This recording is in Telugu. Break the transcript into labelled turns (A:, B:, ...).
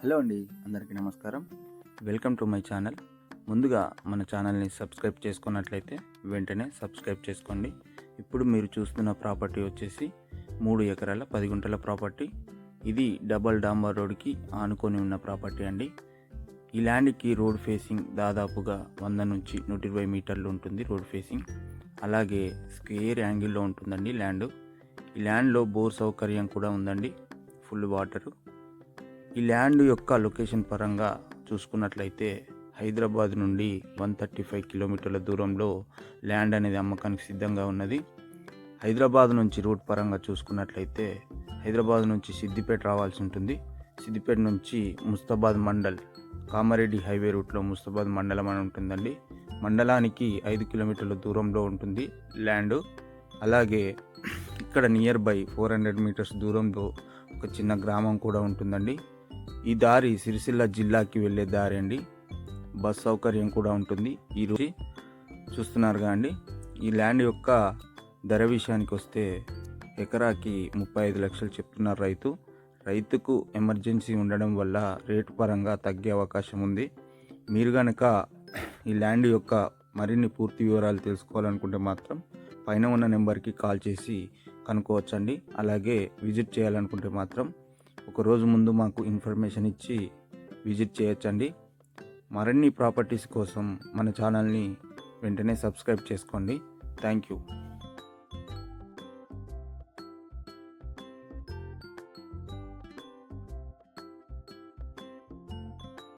A: హలో అండి అందరికీ నమస్కారం. Welcome to my channel. ముందుగా మన ఛానల్ని సబ్స్క్రైబ్ చేసుకున్నట్లయితే వెంటనే సబ్స్క్రైబ్ చేసుకోండి. ఇప్పుడు మీరు చూస్తున్న ప్రాపర్టీ వచ్చేసి మూడు ఎకరాల పది గుంటల ప్రాపర్టీ. ఇది డబల్ డాంబర్ రోడ్కి ఆనుకొని ఉన్న ప్రాపర్టీ అండి. ఈ ల్యాండ్కి రోడ్ ఫేసింగ్ దాదాపుగా వంద నుంచి నూట ఇరవై మీటర్లు ఉంటుంది రోడ్ ఫేసింగ్. అలాగే స్క్వేర్ యాంగిల్లో ఉంటుందండి ల్యాండ్. ఈ ల్యాండ్లో బోర్ సౌకర్యం కూడా ఉందండి. Full water. ఈ ల్యాండ్ యొక్క లొకేషన్ పరంగా చూసుకున్నట్లయితే హైదరాబాద్ నుండి వన్ థర్టీ ఫైవ్ కిలోమీటర్ల దూరంలో ల్యాండ్ అనేది అమ్మకానికి సిద్ధంగా ఉన్నది. హైదరాబాద్ నుంచి రూట్ పరంగా చూసుకున్నట్లయితే హైదరాబాద్ నుంచి సిద్దిపేట రావాల్సి ఉంటుంది. సిద్దిపేట నుంచి ముస్తాబాద్ మండల్ కామారెడ్డి హైవే రూట్లో ముస్తాబాద్ మండలం అని ఉంటుందండి. మండలానికి ఐదు కిలోమీటర్ల దూరంలో ఉంటుంది ల్యాండ్. అలాగే ఇక్కడ nearby four hundred metres దూరంలో ఒక చిన్న గ్రామం కూడా ఉంటుందండి. ఈ దారి సిరిసిల్ల జిల్లాకి వెళ్ళే దారి అండి. బస్ సౌకర్యం కూడా ఉంటుంది. ఈ రోజు చూస్తున్నారుగా అండి. ఈ ల్యాండ్ యొక్క ధర విషయానికి వస్తే ఎకరాకి ముప్పై ఐదు లక్షలు చెప్తున్నారు రైతు. రైతుకు ఎమర్జెన్సీ ఉండడం వల్ల రేటు పరంగా తగ్గే అవకాశం ఉంది. మీరు కనుక ఈ ల్యాండ్ యొక్క మరిన్ని పూర్తి వివరాలు తెలుసుకోవాలనుకుంటే మాత్రం పైన ఉన్న నెంబర్కి కాల్ చేసి కనుక్కోవచ్చండి. అలాగే విజిట్ చేయాలనుకుంటే మాత్రం ఒక రోజు ముందు మాకు ఇన్ఫర్మేషన్ ఇచ్చి విజిట్ చేయొచ్చండి. మరిన్ని ప్రాపర్టీస్ కోసం మన ఛానల్ని వెంటనే సబ్స్క్రైబ్ చేసుకోండి. Thank you.